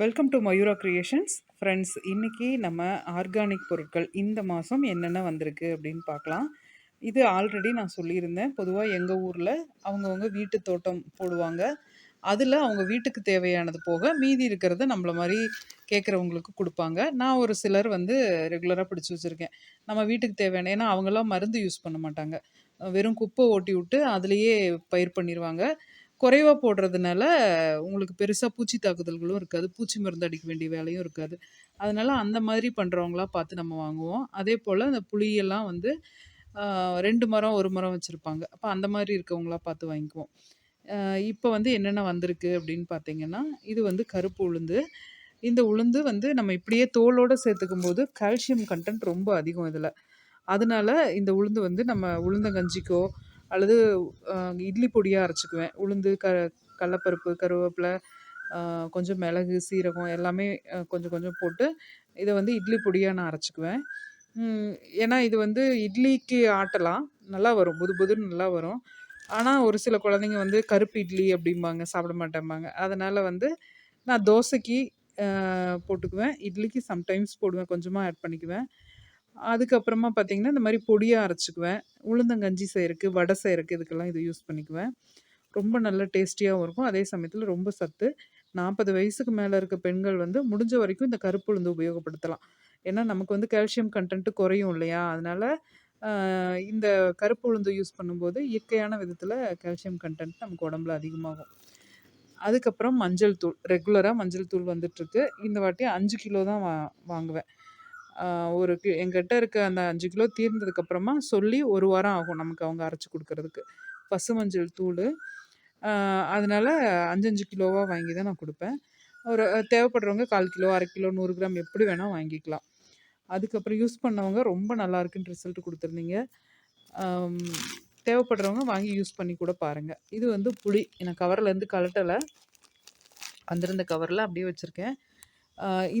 Welcome to Mayura creations friends இன்றைக்கி நம்ம organic பொருட்கள் இந்த மாதம் என்னென்ன வந்திருக்கு அப்படின்னு பார்க்கலாம். இது ஆல்ரெடி நான் சொல்லியிருந்தேன். பொதுவாக எங்கள் ஊரில் அவங்கவுங்க வீட்டு தோட்டம் போடுவாங்க. அதில் அவங்க வீட்டுக்கு தேவையானது போக மீதி இருக்கிறத நம்மள மாதிரி கேட்குறவங்களுக்கு கொடுப்பாங்க. நான் ஒரு சிலர் வந்து ரெகுலராக பிடிச்சி வச்சுருக்கேன். நம்ம வீட்டுக்கு தேவையான ஏன்னா அவங்களாம் மருந்து யூஸ் பண்ண மாட்டாங்க. வெறும் குப்பை ஓட்டி விட்டு அதுலேயே பயிர் பண்ணிடுவாங்க குறைவா போடுறதுனால உங்களுக்கு பெருசாக பூச்சி தாக்குதல்களும் இருக்காது. பூச்சி மருந்து அடிக்க வேண்டிய வேலையும் இருக்காது. அதனால் அந்த மாதிரி பண்ணுறவங்களா பார்த்து நம்ம வாங்குவோம். அதே போல் அந்த புளியெல்லாம் வந்து ரெண்டு மரம், ஒரு மரம் வச்சுருப்பாங்க அப்போ அந்த மாதிரி இருக்கவங்களா பார்த்து வாங்கிக்குவோம். இப்போ வந்து என்னென்ன வந்திருக்கு அப்படின்னு பார்த்தீங்கன்னா, இது வந்து கருப்பு உளுந்து. இந்த உளுந்து வந்து நம்ம இப்படியே தோலோட சேர்த்துக்கும்போது கால்சியம் கன்டென்ட் ரொம்ப அதிகம் இதில் அதனால இந்த உளுந்து வந்து நம்ம உளுந்தங்கஞ்சிக்கோ அல்லது இட்லி பொடியாக அரைச்சிக்குவேன் உளுந்து, க கடலப்பருப்பு, கருவேப்பிலை, கொஞ்சம் மிளகு, சீரகம் எல்லாமே கொஞ்சம் கொஞ்சம் போட்டு, இதை வந்து இட்லி பொடியாக நான் அரைச்சிக்குவேன் ஏன்னா இது வந்து இட்லிக்கு ஆட்டலாம். நல்லா வரும். புது புதுன்னு நல்லா வரும். ஆனால் ஒரு சில குழந்தைங்க வந்து கருப்பு இட்லி அப்படிம்பாங்க. சாப்பிட மாட்டேம்பாங்க. அதனால் வந்து நான் தோசைக்கு போட்டுக்குவேன். இட்லிக்கு சம்டைம்ஸ் போடுவேன். கொஞ்சமாக ஆட் பண்ணிக்குவேன். அதுக்கப்புறமா பார்த்தீங்கன்னா, இந்த மாதிரி பொடியாக அரைச்சுக்குவேன். உளுந்தங்கஞ்சி செய்றக்கு, வடை செய்கிறக்கு இதுக்கெல்லாம் இது யூஸ் பண்ணிக்குவேன். ரொம்ப நல்ல டேஸ்டியாகவும் இருக்கும். அதே சமயத்தில் ரொம்ப சத்து. 40 வயசுக்கு மேலே இருக்க பெண்கள் வந்து முடிஞ்ச வரைக்கும் இந்த கருப்பு உளுந்து உபயோகப்படுத்தலாம். ஏன்னா, நமக்கு வந்து கால்சியம் கண்டென்ட்டு குறையும் இல்லையா? அதனால் இந்த கருப்பு உளுந்து யூஸ் பண்ணும்போது இயற்கையான விதத்தில் கால்சியம் கண்டென்ட் நமக்கு உடம்புல அதிகமாகும். அதுக்கப்புறம் மஞ்சள் தூள். ரெகுலராக மஞ்சள் தூள் வந்துட்டுருக்கு. இந்த வாட்டி அஞ்சு கிலோ தான் வா வாங்குவேன். ஒரு கி இருக்க அந்த அஞ்சு கிலோ தீர்ந்ததுக்கப்புறமா சொல்லி ஒரு வாரம் ஆகும் நமக்கு அவங்க அரைச்சி கொடுக்கறதுக்கு. பசுமஞ்சள் தூள். ஆ அதனால அஞ்சஞ்சு கிலோவாக வாங்கி தான் நான் கொடுப்பேன். ஒரு தேவைப்படுறவங்க 1/4 கிலோ, அரை கிலோ, நூறு கிராம் எப்படி வேணால் வாங்கிக்கலாம். அதுக்கப்புறம் யூஸ் பண்ணவங்க ரொம்ப நல்லா இருக்குன்னு ரிசல்ட் கொடுத்துருந்தீங்க. தேவைப்படுறவங்க வாங்கி யூஸ் பண்ணி கூட பாருங்கள் இது வந்து புளி. நான் கவர்லேருந்து கலட்டலை வந்திருந்த கவரில் அப்படியே வச்சுருக்கேன்.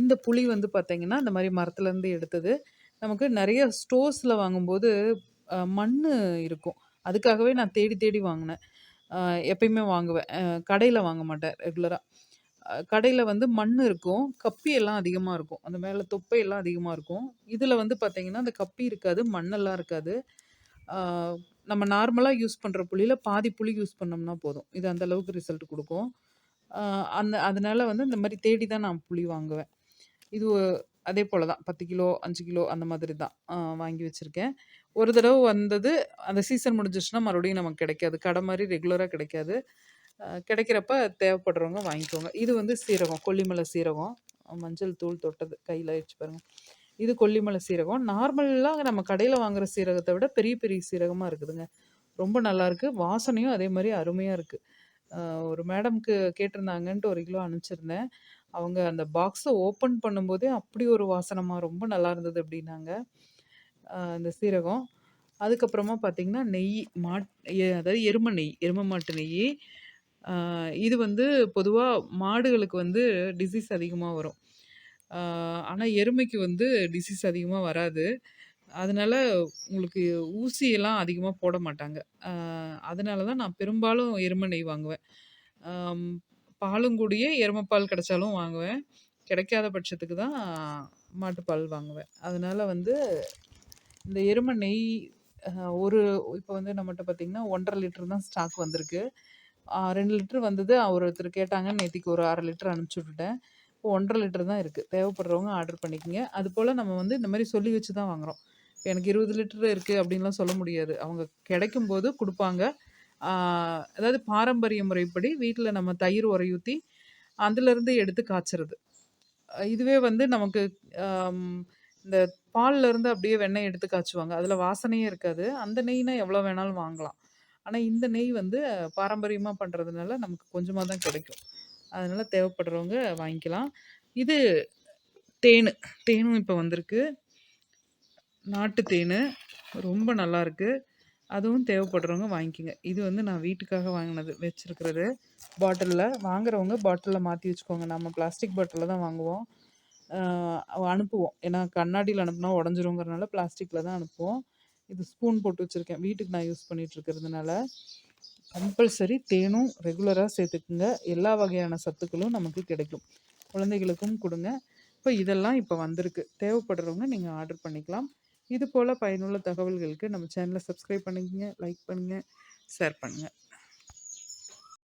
இந்த புளி வந்து பார்த்தீங்கன்னா, இந்த மாதிரி மரத்துலேருந்து எடுத்தது. நமக்கு நிறைய ஸ்டோர்ஸில் வாங்கும்போது மண் இருக்கும். அதுக்காகவே நான் தேடி தேடி வாங்கினேன் எப்பயுமே வாங்குவேன். கடையில் வாங்க மாட்டேன் ரெகுலராக கடையில் வந்து மண் இருக்கும். கப்பி எல்லாம் அதிகமாக இருக்கும். அந்த மேலே தொப்பை எல்லாம் இருக்கும். இதில் வந்து பார்த்தீங்கன்னா, அந்த கப்பி இருக்காது. மண்ணெல்லாம் இருக்காது. நம்ம நார்மலாக யூஸ் பண்ணுற புளியில் பாதி புளி யூஸ் பண்ணோம்னா போதும். இது அந்த அளவுக்கு ரிசல்ட் கொடுக்கும் அந்த அதனால் வந்து இந்த மாதிரி தேடி தான் நான் புளி வாங்குவேன். இது அதே போல தான் 10 கிலோ, அஞ்சு கிலோ அந்த மாதிரி தான் வாங்கி வச்சுருக்கேன் ஒரு தடவை வந்தது அந்த சீசன் முடிஞ்சிச்சுன்னா மறுபடியும் நமக்கு கிடைக்காது. கடை மாதிரி ரெகுலராக கிடைக்காது. கிடைக்கிறப்ப தேவைப்படுறவங்க வாங்கிக்கோங்க. இது வந்து சீரகம், கொல்லிமலை சீரகம். மஞ்சள் தூள் தொட்டது கையில வச்சு பாருங்கள் இது கொல்லிமலை சீரகம். நார்மலாக நம்ம கடையில் வாங்குற சீரகத்தை விட பெரிய பெரிய சீரகமாக இருக்குதுங்க. ரொம்ப நல்லாயிருக்கு. வாசனையும் அதே மாதிரி அருமையாக இருக்குது ஒரு மேடம்க்கு கேட்டிருந்தாங்கன்ட்டு ஒரு கிலோ அனுப்பிச்சிருந்தேன். அவங்க அந்த பாக்ஸை ஓப்பன் பண்ணும்போதே அப்படி ஒரு வாசனமாக ரொம்ப நல்லா இருந்தது அப்படின்னாங்க. இந்த சீரகம். அதுக்கப்புறமா பார்த்தீங்கன்னா, நெய் மாட் எ அதாவது எரும நெய், எரும மாட்டு நெய் இது வந்து பொதுவாக மாடுகளுக்கு வந்து டிசீஸ் அதிகமாக வரும். ஆனால் எருமைக்கு வந்து டிசீஸ் அதிகமாக வராது. அதனால உங்களுக்கு ஊசியெல்லாம் அதிகமாக போட மாட்டாங்க. அதனால தான் நான் பெரும்பாலும் எருமை நெய் வாங்குவேன். பாலும் கூடயே எருமைப்பால் கிடைச்சாலும் வாங்குவேன். கிடைக்காத பட்சத்துக்கு தான் மாட்டுப்பால் வாங்குவேன். அதனால வந்து இந்த எருமை நெய் ஒரு இப்போ வந்து நம்மகிட்ட பார்த்தீங்கன்னா, 1 1/2 லிட்டர் தான் ஸ்டாக் வந்திருக்கு. ஆ 2 லிட்டர் வந்தது. ஒருத்தர் கேட்டாங்கன்னு நேத்திக்கு ஒரு அரை லிட்டர் அனுப்பிச்சி விட்டுட்டேன். இப்போ 1 1/2 லிட்டர் தான் இருக்குது தேவைப்படுறவங்க ஆர்டர் பண்ணிக்கங்க. அதுபோல நம்ம வந்து இந்த மாதிரி சொல்லி வச்சு தான் வாங்குறோம். எனக்கு 20 லிட்டர் இருக்குது அப்படின்லாம் சொல்ல முடியாது. அவங்க கிடைக்கும்போது போது கொடுப்பாங்க அதாவது பாரம்பரிய முறைப்படி வீட்டில் நம்ம தயிர் உரையூற்றி அதுலேருந்து எடுத்து காய்ச்சறது. இதுவே வந்து நமக்கு இந்த பால்லருந்து அப்படியே வெண்ணெய் எடுத்து காய்ச்சுவாங்க. அதில் வாசனையே இருக்காது. அந்த நெய்னா எவ்வளோ வேணாலும் வாங்கலாம். ஆனால் இந்த நெய் வந்து பாரம்பரியமாக பண்ணுறதுனால நமக்கு கொஞ்சமாக தான் கிடைக்கும். அதனால் தேவைப்படுறவங்க வாங்கிக்கலாம். இது தேன் தேனும் இப்போ வந்திருக்கு. நாட்டு தேன் ரொம்ப நல்லாயிருக்கு. அதுவும் தேவைப்படுறவங்க வாங்கிக்கங்க. இது வந்து நான் வீட்டுக்காக வாங்கினது வச்சுருக்கிறது பாட்டிலில் வாங்குறவங்க பாட்டிலில் மாற்றி வச்சுக்கோங்க. நம்ம பிளாஸ்டிக் பாட்டிலில் தான் வாங்குவோம். அனுப்புவோம். ஏன்னா கண்ணாடியில் அனுப்புனா உடஞ்சிருங்கிறனால பிளாஸ்டிக்கில் தான் அனுப்புவோம். இது ஸ்பூன் போட்டு வச்சுருக்கேன் வீட்டுக்கு நான் யூஸ் பண்ணிகிட்டு இருக்கிறதுனால. கம்பல்சரி தேனும் ரெகுலராக சேர்த்துக்குங்க. எல்லா வகையான சத்துக்களும் நமக்கு கிடைக்கும். குழந்தைகளுக்கும் கொடுங்க இப்போ இதெல்லாம் இப்போ வந்திருக்கு தேவைப்படுறவங்க நீங்கள் ஆர்டர் பண்ணிக்கலாம் இது போல் பயனுள்ள தகவல்களுக்கு நம்ம சேனலை சப்ஸ்கிரைப் பண்ணிக்கங்க லைக் பண்ணுங்கள் ஷேர் பண்ணுங்கள்